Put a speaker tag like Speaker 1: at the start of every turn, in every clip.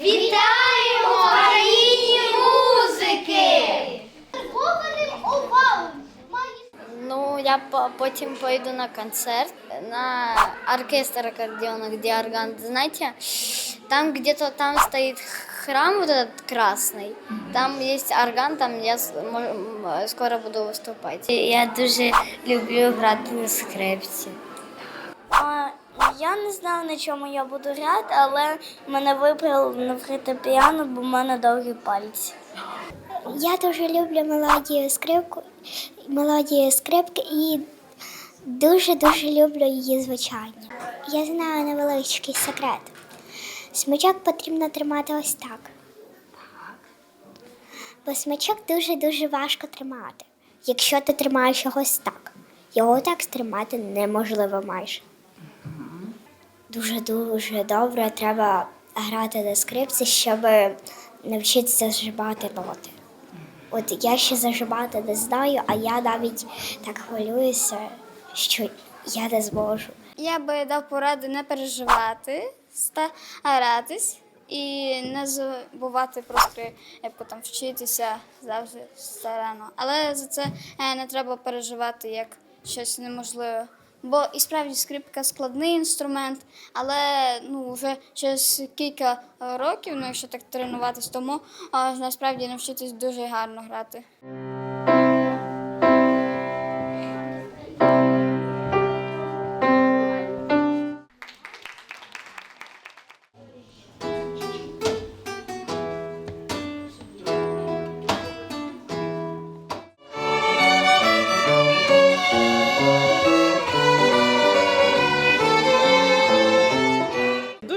Speaker 1: Вітаємо в країні музики!
Speaker 2: Ну, я по- потім пойду на концерт, на оркестр аккордеона, где орган, знаете, там где-то там стоит храм вот этот красный, там есть орган, там я с- мо- м, скоро буду выступать. Я дуже люблю грати на скрипці.
Speaker 3: Я не знаю, на чому я буду грати, але мене вибрали на фортепіано, бо в мене довгі пальці.
Speaker 4: Я дуже люблю мелодію скрипку, мелодію скрипки і дуже-дуже люблю її звучання. Я знаю невеличкий секрет. Смичок потрібно тримати ось так. Бо смичок дуже-дуже важко тримати. Якщо ти тримаєш його ось так, його так тримати неможливо майже. Дуже-дуже добре треба грати на скрипці, щоб навчитися зжимати ноти. От я ще зажимати не знаю, а я навіть так хвилююся, що я не зможу.
Speaker 2: Я би дав поради не переживати, старатись і не забувати про скрипку, там вчитися завжди старано. Але за це е, не треба переживати як щось неможливе. Бо і справді скрипка складний інструмент, але ну вже через кілька е, років, ну якщо так тренуватись, тому а, насправді навчитись дуже гарно грати.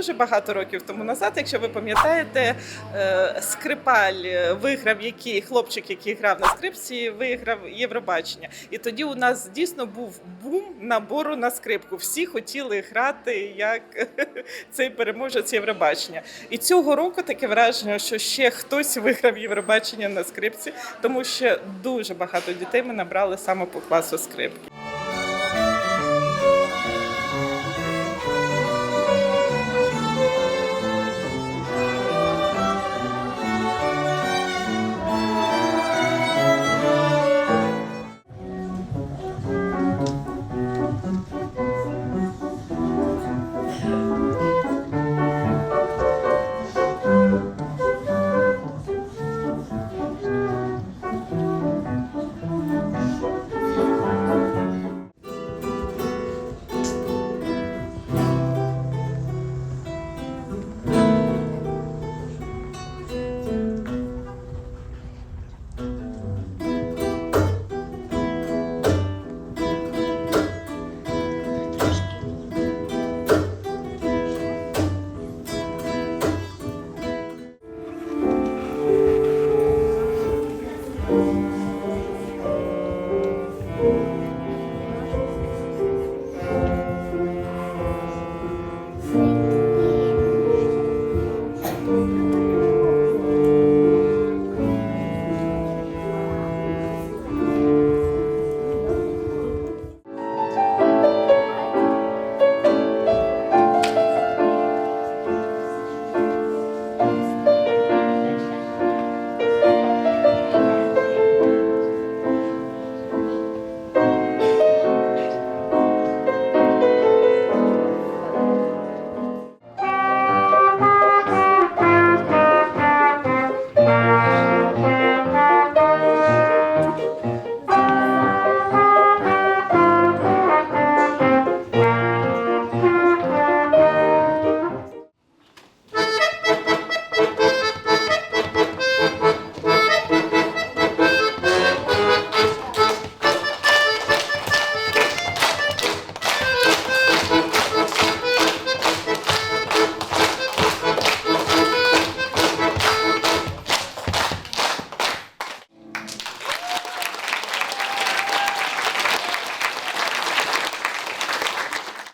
Speaker 5: Дуже багато років тому назад, якщо ви пам'ятаєте, е, скрипаль е, виграв, який хлопчик, який грав на скрипці, виграв Євробачення. І тоді у нас дійсно був бум набору на скрипку. Всі хотіли грати як цей переможець Євробачення. І цього року таке враження, що ще хтось виграв Євробачення на скрипці, тому що дуже багато дітей ми набрали саме по класу скрипки.